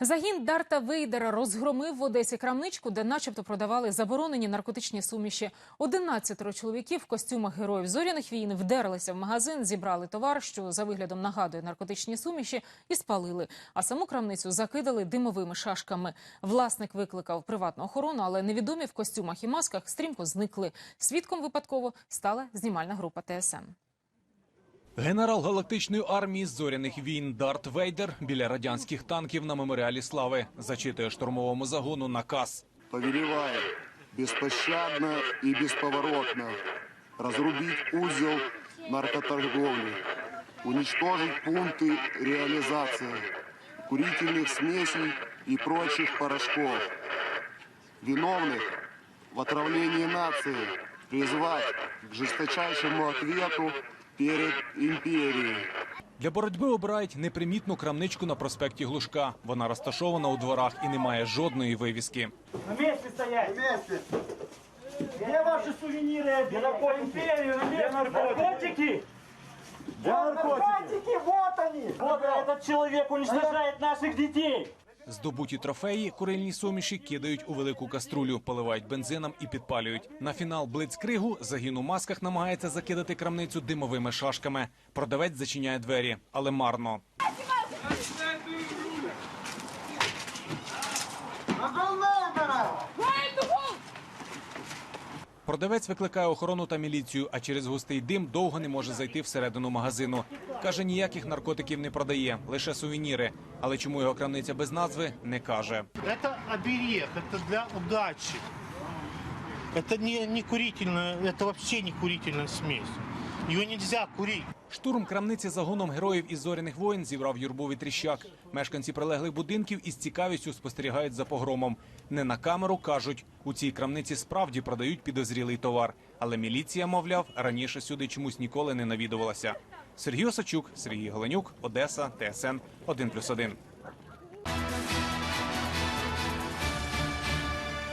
Загін Дарта Вейдера розгромив в Одесі крамничку, де начебто продавали заборонені наркотичні суміші. 11 чоловіків в костюмах героїв зоряних війн вдерлися в магазин, зібрали товар, що за виглядом нагадує наркотичні суміші, і спалили. А саму крамницю закидали димовими шашками. Власник викликав приватну охорону, але невідомі в костюмах і масках стрімко зникли. Свідком випадково стала знімальна група ТСН. Генерал галактичної армії зоряних війн Дарт Вейдер біля радянських танків на меморіалі слави зачитує штурмовому загону наказ. повелевая беспощадно и бесповоротно разрубить узел наркоторговли, уничтожить пункты реализации курительных смесей и прочих порошков, виновных в отравлении нации призвать к жесточайшему ответу перед империей. Для боротьби обирають непримітну крамничку на проспекті Глушка. Вона розташована у дворах і не має жодної вивіски. На месте стоять! Вместе! Где ваши сувениры? Где наркотики? Где наркотики? Где наркотики? вот они! Вот этот человек уничтожает наших детей! Здобуті трофеї, курильні суміші кидають у велику каструлю, поливають бензином і підпалюють. На фінал блицкригу загін у масках намагається закидати крамницю димовими шашками. Продавець зачиняє двері, але марно. Продавець викликає охорону та міліцію, а через густий дим довго не може зайти всередину магазину. Каже, ніяких наркотиків не продає, лише сувеніри. Але чому його крамниця без назви не каже. Это оберег, это для удачи. Это не, не курительная, это вообще не курительная смесь. Ее нельзя курить. Штурм крамниці загоном героїв із зоряних воїн зібрав юрбу Вітріщак. Мешканці прилеглих будинків із цікавістю спостерігають за погромом. Не на камеру кажуть, у цій крамниці справді продають підозрілий товар. Але міліція, мовляв, раніше сюди чомусь ніколи не навідувалася. Сергій Осачук, Сергій Голенюк, Одеса, ТСН 1+,1.